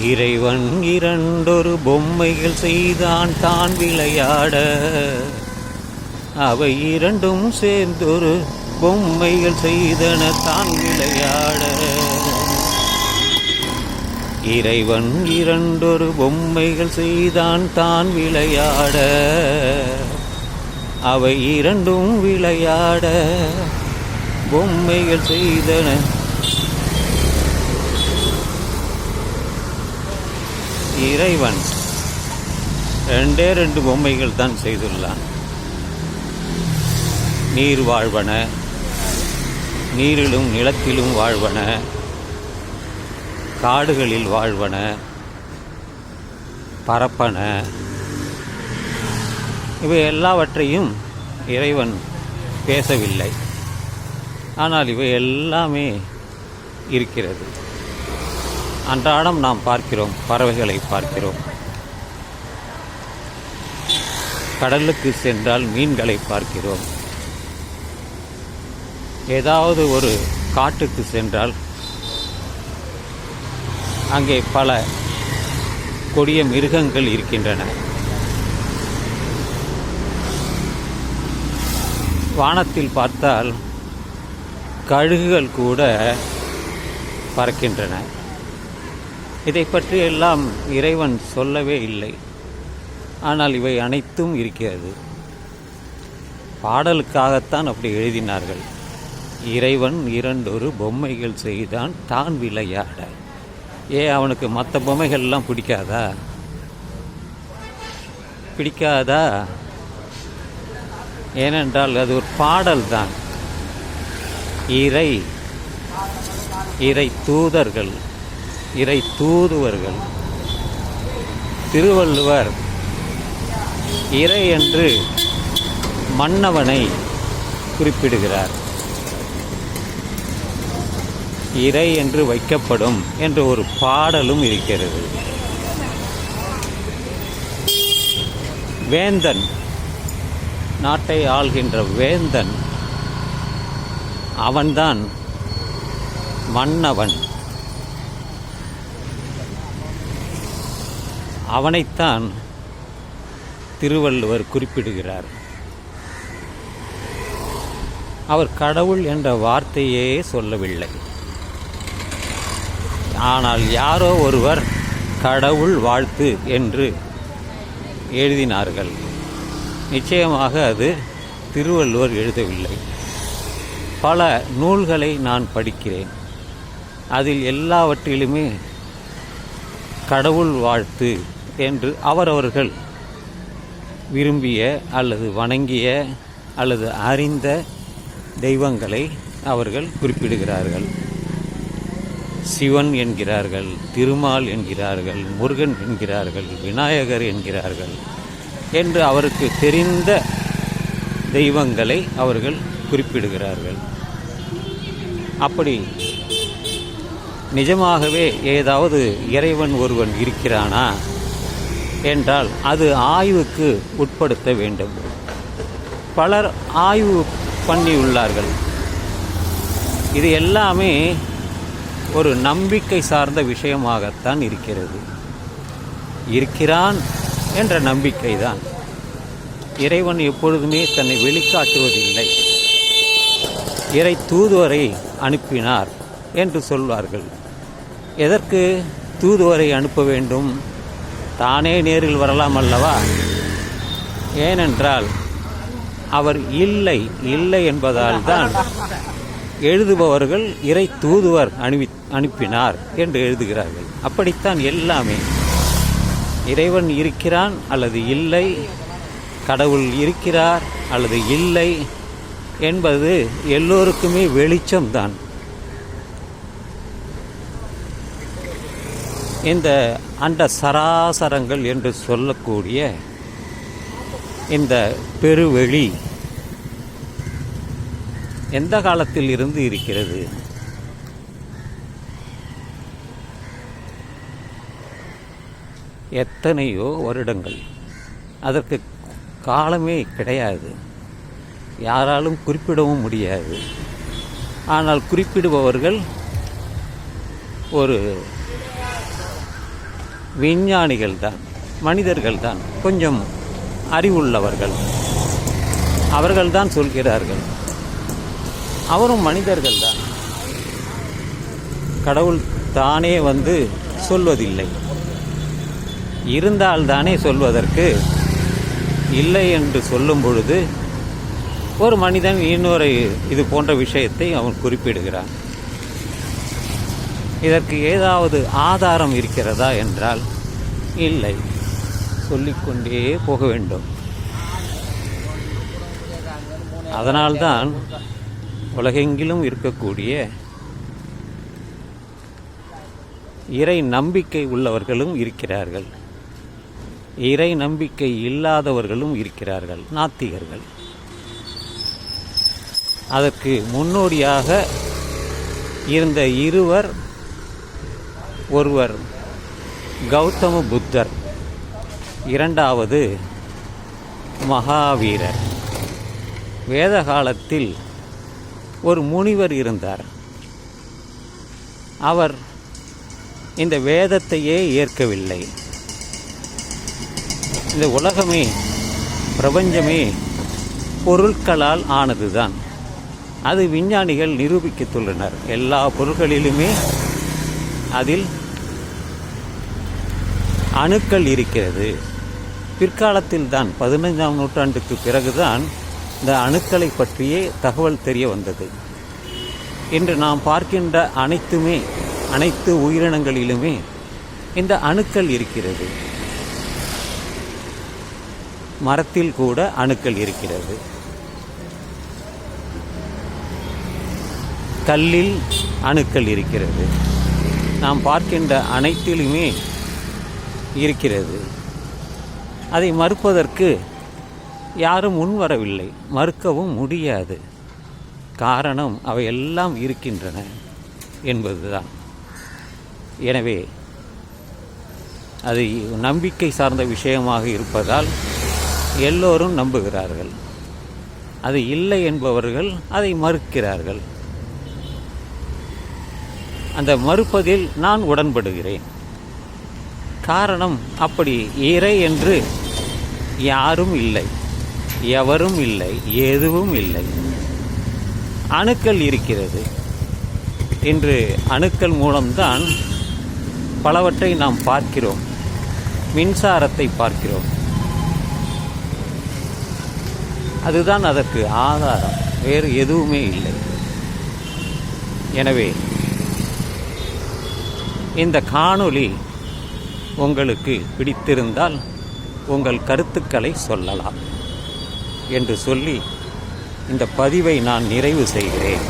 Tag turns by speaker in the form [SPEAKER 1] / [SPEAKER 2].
[SPEAKER 1] இறைவன் இரண்டொரு பொம்மைகள் செய்தான் தான் விளையாட. அவை இரண்டும் சேர்ந்தொரு பொம்மைகள் செய்தன தான் விளையாட. இறைவன் இரண்டொரு பொம்மைகள் செய்தான் தான் விளையாட. அவை இரண்டும் விளையாட பொம்மைகள் செய்தன இறைவன். ரெண்டே ரெண்டு பொம்மைகள் தான் செய்துள்ளான். நீர் வாழ்வன நீரிலும் நிலத்திலும் வாழ்வன காடுகளில் வாழ்வன பரப்பன. இவை எல்லாவற்றையும் இறைவன் பேசவில்லை. ஆனால் இவை எல்லாமே இருக்கிறது. அன்றாடம் நாம் பார்க்கிறோம் பறவைகளை பார்க்கிறோம். கடலுக்கு சென்றால் மீன்களை பார்க்கிறோம். ஏதாவது ஒரு காட்டுக்கு சென்றால் அங்கே பல கொடிய மிருகங்கள் இருக்கின்றன. வானத்தில் பார்த்தால் கழுகுகள் கூட பறக்கின்றன. இதை பற்றி எல்லாம் இறைவன் சொல்லவே இல்லை. ஆனால் இவை அனைத்தும் இருக்கிறது. பாடலுக்காகத்தான் அப்படி எழுதினார்கள். இறைவன் இரண்டொரு பொம்மைகள் செய்தான் தான் விளையாட. ஏ அவனுக்கு மற்ற பொம்மைகள்லாம் பிடிக்காதா? பிடிக்காதா? ஏனென்றால் அது ஒரு பாடல் தான். இறை இறை தூதர்கள் இறை தூதுவர்கள். திருவள்ளுவர் இறை என்று மன்னவனை குறிப்பிடுகிறார். இறை என்று வைக்கப்படும் என்ற ஒரு பாடலும் இருக்கிறது. வேந்தன் நாட்டை ஆள்கின்ற வேந்தன் அவன்தான் மன்னவன். அவனைத்தான் திருவள்ளுவர் குறிப்பிடுகிறார். அவர் கடவுள் என்ற வார்த்தையே சொல்லவில்லை. ஆனால் யாரோ ஒருவர் கடவுள் வாழ்த்து என்று எழுதினார்கள். நிச்சயமாக அது திருவள்ளுவர் எழுதவில்லை. பல நூல்களை நான் படிக்கிறேன். அதில் எல்லாவற்றிலுமே கடவுள் வாழ்த்து என்று அவரவர்கள் விரும்பிய அல்லது வணங்கிய அல்லது அறிந்த தெய்வங்களை அவர்கள் குறிப்பிடுகிறார்கள். சிவன் என்கிறார்கள் திருமால் என்கிறார்கள் முருகன் என்கிறார்கள் விநாயகர் என்கிறார்கள் என்று அவருக்கு தெரிந்த தெய்வங்களை அவர்கள் குறிப்பிடுகிறார்கள். அப்படி நிஜமாகவே ஏதாவது இறைவன் ஒருவன் இருக்கிறானா? என்றால் அது ஆய்வுக்கு உட்படுத்த வேண்டும். பலர் ஆய்வு பண்ணியுள்ளார்கள். இது எல்லாமே ஒரு நம்பிக்கை சார்ந்த விஷயமாகத்தான் இருக்கிறது. இருக்கிறான் என்ற நம்பிக்கை தான் இறைவன் எப்பொழுதுமே தன்னை வெளிக்காட்டுவதில்லை. இறை தூதுவரை அனுப்பினார் என்று சொல்வார்கள். எதற்கு தூதுவரை அனுப்ப வேண்டும்? தானே நேரில் வரலாம் அல்லவா? ஏனென்றால் அவர் இல்லை இல்லை என்பதால் தான் எழுதுபவர்கள் இறை தூதுவர் அனுப்பி அனுப்பினார் என்று எழுதுகிறார்கள். அப்படித்தான் எல்லாமே. இறைவன் இருக்கிறான் அல்லது இல்லை கடவுள் இருக்கிறார் அல்லது இல்லை என்பது எல்லோருக்குமே வெளிச்சம்தான். இந்த அண்ட சராசரங்கள் என்று சொல்லக்கூடிய இந்த பெருவெளி எந்த காலத்தில் இருந்து இருக்கிறது? எத்தனையோ வருடங்கள். அதற்கு காலமே கிடையாது. யாராலும் குறிப்பிடவும் முடியாது. ஆனால் குறிப்பிடுபவர்கள் ஒரு விஞ்ஞானிகள் தான் மனிதர்கள் தான் கொஞ்சம் அறிவுள்ளவர்கள். அவர்கள்தான் சொல்கிறார்கள். அவரும் மனிதர்கள் தான் கடவுள் தானே வந்து சொல்வதில்லை. இருந்தால்தானே சொல்வதற்கு இல்லை என்று சொல்லும் பொழுது ஒரு மனிதன் இன்னொரு இது போன்ற விஷயத்தை அவன் குறிப்பிடுகிறான். இதற்கு ஏதாவது ஆதாரம் இருக்கிறதா என்றால் இல்லை. சொல்லிக்கொண்டே போக வேண்டும். அதனால்தான் உலகெங்கிலும் இருக்கக்கூடிய இறை நம்பிக்கை உள்ளவர்களும் இருக்கிறார்கள். இறை நம்பிக்கை இல்லாதவர்களும் இருக்கிறார்கள் நாத்திகர்கள். அதற்கு முன்னோடியாக இருந்த இருவர் ஒருவர் கௌதம புத்தர் இரண்டாவது மகாவீரர். வேத காலத்தில் ஒரு முனிவர் இருந்தார். அவர் இந்த வேதத்தையே ஏற்கவில்லை. இந்த உலகமே பிரபஞ்சமே பொருட்களால் ஆனதுதான். அது விஞ்ஞானிகள் நிரூபிக்கத்துள்ளனர். எல்லா பொருட்களிலுமே அதில் அணுக்கள் இருக்கிறது. பிற்காலத்தில் தான் பதினைஞ்சாம் நூற்றாண்டுக்கு பிறகுதான் இந்த அணுக்களை பற்றியே தகவல் தெரிய வந்தது. இன்று நாம் பார்க்கின்ற அனைத்துமே அனைத்து உயிரினங்களிலுமே இந்த அணுக்கள் இருக்கிறது. மரத்தில் கூட அணுக்கள் இருக்கிறது. கல்லில் அணுக்கள் இருக்கிறது. நாம் பார்க்கின்ற அனைத்திலுமே இருக்கிறது. அதை மறுப்பதற்கு யாரும் முன்வரவில்லை. மறுக்கவும் முடியாது. காரணம் அவையெல்லாம் இருக்கின்றன என்பதுதான். எனவே அது நம்பிக்கை சார்ந்த விஷயமாக இருப்பதால் எல்லோரும் நம்புகிறார்கள். அது இல்லை என்பவர்கள் அதை மறுக்கிறார்கள். அந்த மறுப்பதில் நான் உடன்படுகிறேன். காரணம் அப்படி இறை என்று யாரும் இல்லை. எவரும் இல்லை எதுவும் இல்லை. அணுக்கள் இருக்கிறது. என்று அணுக்கள் மூலம்தான் பலவற்றை நாம் பார்க்கிறோம். மின்சாரத்தை பார்க்கிறோம். அதுதான் அதற்கு ஆதாரம். வேறு எதுவுமே இல்லை. எனவே இந்த காணொளி உங்களுக்கு பிடித்திருந்தால் உங்கள் கருத்துக்களை சொல்லலாம் என்று சொல்லி இந்த பதிவை நான் நிறைவு செய்கிறேன்.